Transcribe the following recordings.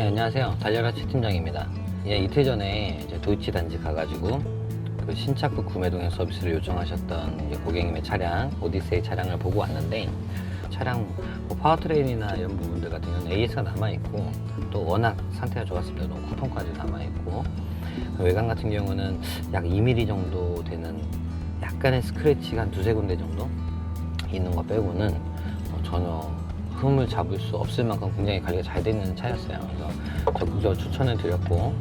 네, 안녕하세요. 달려라 최 팀장입니다. 예, 이틀 전에 이제 도이치 단지 가가지고 그 신차급 구매 동행 서비스를 요청하셨던 고객님의 차량, 오디세이 차량을 보고 왔는데 차량 뭐 파워트레인이나 이런 부분들 같은 경우는 AS가 남아있고 또 워낙 상태가 좋았습니다. 너무 쿠폰까지 남아있고 그 외관 같은 경우는 약 2mm 정도 되는 약간의 스크래치가 한 두세 군데 정도 있는 거 빼고는 어, 전혀 흠을 잡을 수 없을 만큼 굉장히 관리가 잘 되는 차였어요. 그래서 적극적으로 추천을 드렸고,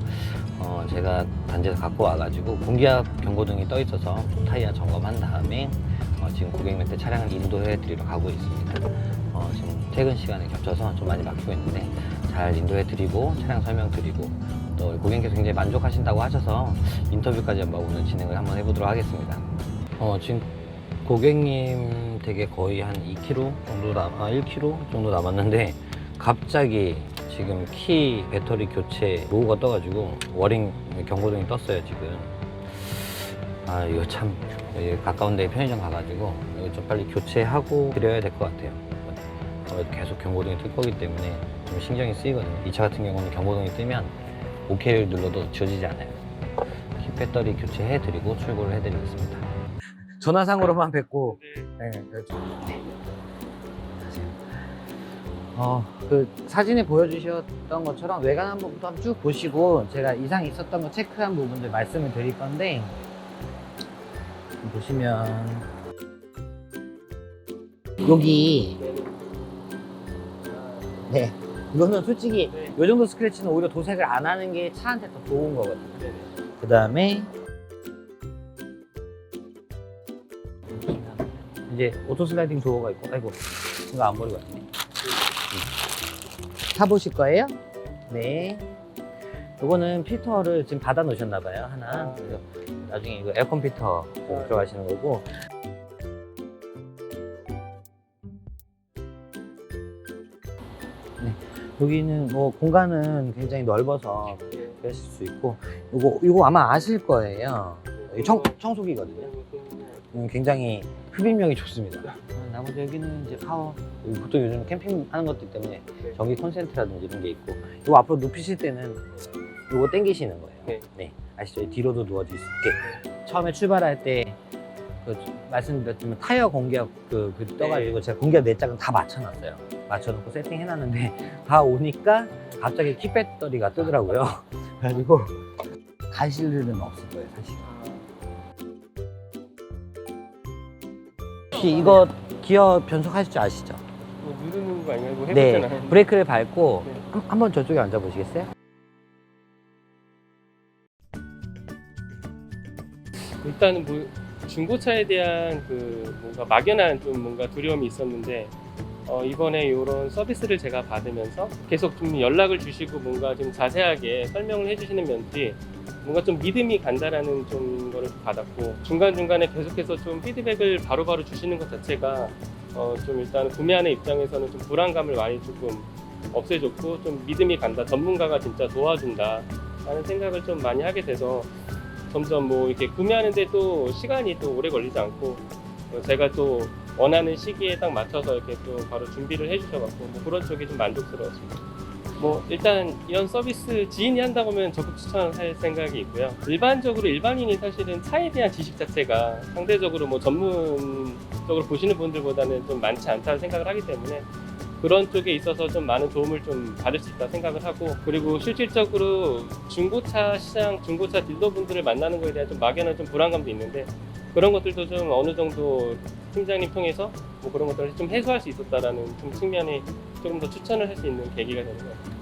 어, 제가 단지에서 갖고 와가지고 공기압 경고등이 떠 있어서 타이어 점검한 다음에 어, 지금 고객님한테 차량을 인도해 드리러 가고 있습니다. 어, 지금 퇴근 시간에 겹쳐서 좀 많이 막히고 있는데 잘 인도해 드리고 차량 설명 드리고 또 고객님께서 굉장히 만족하신다고 하셔서 인터뷰까지 한번 오늘 진행을 한번 해보도록 하겠습니다. 어, 지금 고객님 댁에 거의 한 2km 정도 남, 아 1km 정도 남았는데 갑자기 지금 키 배터리 교체 로고가 떠가지고 워링 경고등이 떴어요 지금. 아 이거 참 가까운 데 편의점 가가지고 이거 좀 빨리 교체하고 드려야 될 것 같아요. 아무래도 계속 경고등이 뜰 거기 때문에 좀 신경이 쓰이거든요. 이 차 같은 경우는 경고등이 뜨면 OK를 눌러도 지워지지 않아요. 키 배터리 교체해 드리고 출고를 해 드리겠습니다. 전화상으로만 뵙고. 네, 그렇죠. 어, 그 사진에 보여주셨던 것처럼 외관 한번부터 한번 쭉 보시고 제가 이상 있었던 거 체크한 부분들 말씀을 드릴 건데 보시면. 여기. 네. 이거는 솔직히 이 정도 스크래치는 오히려 도색을 안 하는 게 차한테 더 좋은 거거든요. 그 다음에 이제 오토 슬라이딩 도어가 있고 아이고 이거 안 버리고 왔네. 타보실 거예요? 네. 요거는 필터를 지금 받아 놓으셨나 봐요 하나. 그래서 나중에 이거 에어컨 필터 들어가시는 거고. 네, 여기는 뭐 공간은 굉장히 넓어서 그러실 수 있고 요거 요거 아마 아실 거예요 여기 청, 청소기거든요 음, 굉장히 흡입력이 좋습니다. 음, 나머지 여기는 이제 파워, 여기 보통 요즘 캠핑 하는 것들 때문에 전기 콘센트라든지 이런 게 있고, 이거 앞으로 눕히실 때는 이거 당기시는 거예요. 네. 네. 아시죠? 뒤로도 누워질 수 있게. 처음에 출발할 때, 그 말씀드렸지만 타이어 공기압 그, 그 떠가지고 제가 공기압 네 짝은 다 맞춰놨어요. 맞춰놓고 세팅해놨는데, 다 오니까 갑자기 키 배터리가 뜨더라고요. 그래가지고 가실 일은 없을 거예요, 사실. 혹시 이거 기어 변속하실 줄 아시죠? 뭐 누르는 거? 뭐 네, 해보잖아요. 브레이크를 밟고 네. 한- 한번 저쪽에 앉아 보시겠어요? 일단은 뭐 중고차에 대한 그 뭔가 막연한 좀 뭔가 두려움이 있었는데 어, 이번에 이런 서비스를 제가 받으면서 계속 좀 연락을 주시고 뭔가 좀 자세하게 설명을 해주시는 면들이 뭔가 좀 믿음이 간다라는 좀 거를 받았고 중간중간에 계속해서 좀 피드백을 바로바로 주시는 것 자체가 어, 좀 일단 구매하는 입장에서는 좀 불안감을 많이 조금 없애줬고 좀 믿음이 간다. 전문가가 진짜 도와준다 라는 생각을 좀 많이 하게 돼서 점점 뭐 이렇게 구매하는데 또 시간이 또 오래 걸리지 않고 어, 제가 또 원하는 시기에 딱 맞춰서 이렇게 또 바로 준비를 해주셔갖고 뭐 그런 쪽이 좀 만족스러웠습니다. 뭐 일단 이런 서비스 지인이 한다고 하면 적극 추천할 생각이 있고요. 일반적으로 일반인이 사실은 차에 대한 지식 자체가 상대적으로 뭐 전문적으로 보시는 분들보다는 좀 많지 않다는 생각을 하기 때문에 그런 쪽에 있어서 좀 많은 도움을 좀 받을 수 있다 생각을 하고 그리고 실질적으로 중고차 시장, 중고차 딜러분들을 만나는 거에 대한 좀 막연한 좀 불안감도 있는데 그런 것들도 좀 어느 정도 팀장님 통해서 뭐 그런 것들을 좀 해소할 수 있었다라는 좀 측면에 조금 더 추천을 할 수 있는 계기가 되는 것 같아요.